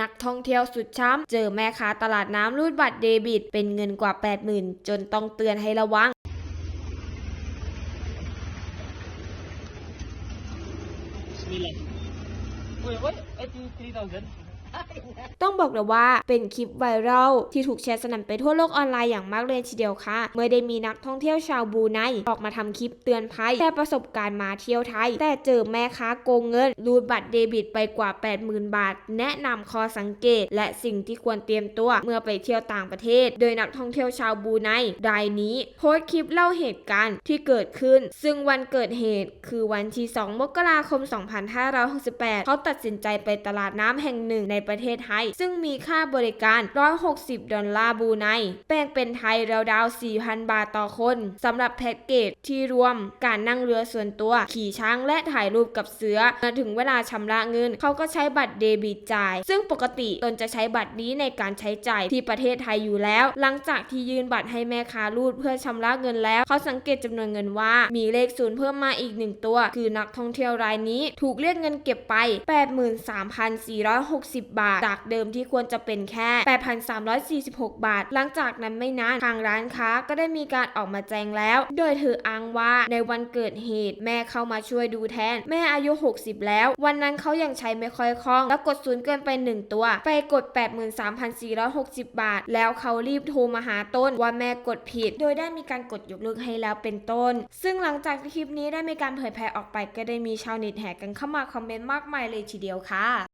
นักท่องเที่ยวสุดช้ำ เจอแม่ค้าตลาดน้ำรูดบัตรเดบิต เป็นเงินกว่า 80,000 จนต้องเตือนให้ระวัง Bismillah. Wait, what? I think 3,000. ต้องบอกเลยว่าเป็นคลิปไวรัลที่ถูกแชร์สนั่นไปทั่วโลกออนไลน์อย่างมากเลยทีเดียวค่ะ เมื่อได้มีนักท่องเที่ยวชาวบูไนออกมาทำคลิปเตือนภัยแต่ประสบการณ์มาเที่ยวไทย แต่เจอแม่ค้าโกงเงินรูดบัตรเดบิตไปกว่า 80,000 บาท แนะนำข้อสังเกต และสิ่งที่ควรเตรียมตัวเมื่อไปเที่ยวต่างประเทศ โดยนักท่องเที่ยวชาวบูไนรายนี้โพสต์คลิปเล่าเหตุการณ์ที่เกิดขึ้น ซึ่งวันเกิดเหตุคือวันที่ 2 มกราคม 2568 เขาตัดสินใจไปตลาดน้ำแห่งหนึ่งในประเทศไทย ซึ่งมีค่าบริการ 160 ดอลลาร์บูไนแปลงเป็นไทยราวๆ 4,000 บาทต่อคนสำหรับแพ็กเกจที่รวมการนั่งเรือส่วนตัว ขี่ช้างและถ่ายรูปกับเสือมาถึงเวลาชำระเงิน เขาก็ใช้บัตรเดบิตจ่าย ซึ่งปกติตนจะใช้บัตรนี้ในการใช้จ่ายที่ประเทศไทยอยู่แล้ว หลังจากที่ยื่นบัตรให้แม่ค้ารูดเพื่อชำระเงินแล้ว เขาสังเกตจำนวนเงินว่ามีเลขศูนย์เพิ่มมาอีกหนึ่งตัว คือนักท่องเที่ยวรายนี้ ถูกเรียกเงินเก็บไป 83,460บาท จากเดิมที่ควรจะเป็นแค่ 8,346 บาท หลังจากนั้นไม่นานทางร้านค้าก็ได้มีการออกมาแจ้งแล้ว โดยเธออ้างว่าในวันเกิดเหตุ แม่เข้ามาช่วยดูแทน แม่อายุ 60 แล้ว วันนั้นเขายังใช้ไม่ค่อยคล่อง แล้วกดศูนย์เกินไป 1 ตัว ไปกด 83,460 บาท แล้วเขารีบโทรมาหาต้นว่าแม่กดผิด โดยได้มีการกดยกเลิกให้แล้วเป็นต้น ซึ่งหลังจากที่คลิปนี้ได้มีการเผยแพร่ออกไปก็ได้มีชาวเน็ตแห่กันเข้ามาคอมเมนต์มากมายเลยทีเดียวค่ะ